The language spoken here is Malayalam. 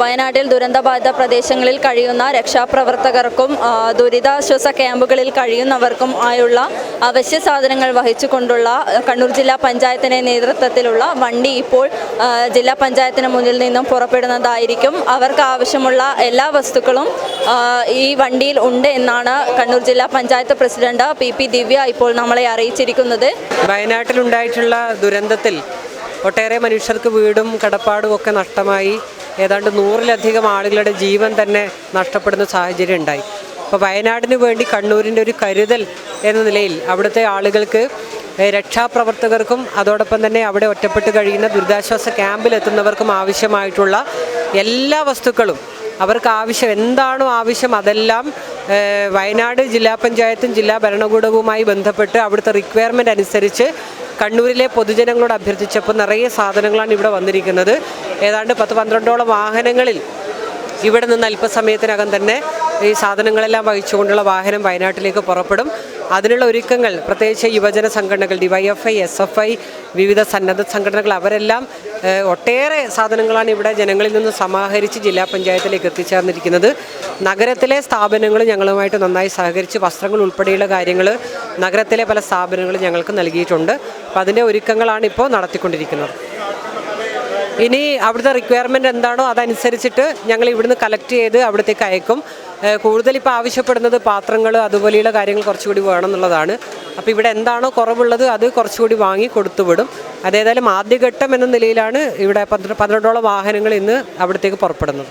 വയനാട്ടിൽ ദുരന്തബാധിത പ്രദേശങ്ങളിൽ കഴിയുന്ന രക്ഷാപ്രവർത്തകർക്കും ദുരിതാശ്വാസ ക്യാമ്പുകളിൽ കഴിയുന്നവർക്കും ആയുള്ള അവശ്യ സാധനങ്ങൾ വഹിച്ചുകൊണ്ടുള്ള കണ്ണൂർ ജില്ലാ പഞ്ചായത്തിൻ്റെ നേതൃത്വത്തിലുള്ള വണ്ടി ഇപ്പോൾ ജില്ലാ പഞ്ചായത്തിന് മുന്നിൽ നിന്നും പുറപ്പെടുന്നതായിരിക്കും അവർക്ക് ആവശ്യമുള്ള എല്ലാ വസ്തുക്കളും ഈ വണ്ടിയിൽ ഉണ്ട് എന്നാണ് കണ്ണൂർ ജില്ലാ panchayat president P P Divya ഇപ്പോൾ നമ്മളെ അറിയിച്ചിരിക്കുന്നത് വയനാട്ടിലുണ്ടായിട്ടുള്ള ദുരന്തത്തിൽ ഒട്ടേറെ മനുഷ്യർക്ക് വീടും കടപ്പാടും ഒക്കെ നഷ്ടമായി ഏതാണ്ട് നൂറിലധികം ആളുകളുടെ ജീവൻ തന്നെ നഷ്ടപ്പെടുന്ന സാഹചര്യം ഉണ്ടായി അപ്പോൾ വയനാടിന് വേണ്ടി കണ്ണൂരിൻ്റെ ഒരു കരുതൽ എന്ന നിലയിൽ അവിടുത്തെ ആളുകൾക്ക് രക്ഷാപ്രവർത്തകർക്കും അതോടൊപ്പം തന്നെ അവിടെ ഒറ്റപ്പെട്ട് കഴിയുന്ന ദുരിതാശ്വാസ ക്യാമ്പിലെത്തുന്നവർക്കും ആവശ്യമായിട്ടുള്ള എല്ലാ വസ്തുക്കളും അവർക്ക് ആവശ്യം എന്താണോ ആവശ്യം അതെല്ലാം വയനാട് ജില്ലാ പഞ്ചായത്തും ജില്ലാ ഭരണകൂടവുമായി ബന്ധപ്പെട്ട് അവിടുത്തെ റിക്വയർമെൻ്റ് അനുസരിച്ച് കണ്ണൂരിലെ പൊതുജനങ്ങളോട് അഭ്യർത്ഥിച്ചപ്പോൾ നിറയെ സാധനങ്ങളാണ് ഇവിടെ വന്നിരിക്കുന്നത് ഏതാണ്ട് പത്ത് പന്ത്രണ്ടോളം വാഹനങ്ങളിൽ ഇവിടെ നിന്ന് അല്പസമയത്തിനകം തന്നെ ഈ സാധനങ്ങളെല്ലാം വഹിച്ചുകൊണ്ടുള്ള വാഹനം വയനാട്ടിലേക്ക് പുറപ്പെടും അതിനുള്ള ഒരുക്കങ്ങൾ പ്രത്യേകിച്ച് യുവജന സംഘടനകൾ ഡിവൈഎഫ്ഐ എസ് എഫ് ഐ വിവിധ സന്നദ്ധ സംഘടനകൾ അവരെല്ലാം ഒട്ടേറെ സാധനങ്ങളാണ് ഇവിടെ ജനങ്ങളിൽ നിന്ന് സമാഹരിച്ച് ജില്ലാ പഞ്ചായത്തിലേക്ക് എത്തിച്ചേർന്നിരിക്കുന്നത് നഗരത്തിലെ സ്ഥാപനങ്ങൾ ഞങ്ങളുമായിട്ട് നന്നായി സഹകരിച്ച് വസ്ത്രങ്ങൾ ഉൾപ്പെടെയുള്ള കാര്യങ്ങൾ നഗരത്തിലെ പല സ്ഥാപനങ്ങളും ഞങ്ങൾക്ക് നൽകിയിട്ടുണ്ട് അപ്പോൾ അതിൻ്റെ ഒരുക്കങ്ങളാണ് ഇപ്പോൾ നടത്തിക്കൊണ്ടിരിക്കുന്നത് ഇനി അവിടുത്തെ റിക്വയർമെൻ്റ് എന്താണോ അതനുസരിച്ചിട്ട് ഞങ്ങൾ ഇവിടുന്ന് കളക്ട് ചെയ്ത് അവിടത്തേക്ക് അയക്കും കൂടുതൽ ഇപ്പോൾ ആവശ്യപ്പെടുന്നത് പാത്രങ്ങൾ അതുപോലെയുള്ള കാര്യങ്ങൾ കുറച്ചുകൂടി വേണം എന്നുള്ളതാണ് അപ്പോൾ ഇവിടെ എന്താണോ കുറവുള്ളത് അത് കുറച്ചുകൂടി വാങ്ങി കൊടുത്തുവിടും അതേതായാലും ആദ്യഘട്ടം എന്ന നിലയിലാണ് ഇവിടെ പന്ത്രണ്ടോളം വാഹനങ്ങൾ ഇന്ന് അവിടത്തേക്ക് പുറപ്പെടുന്നത്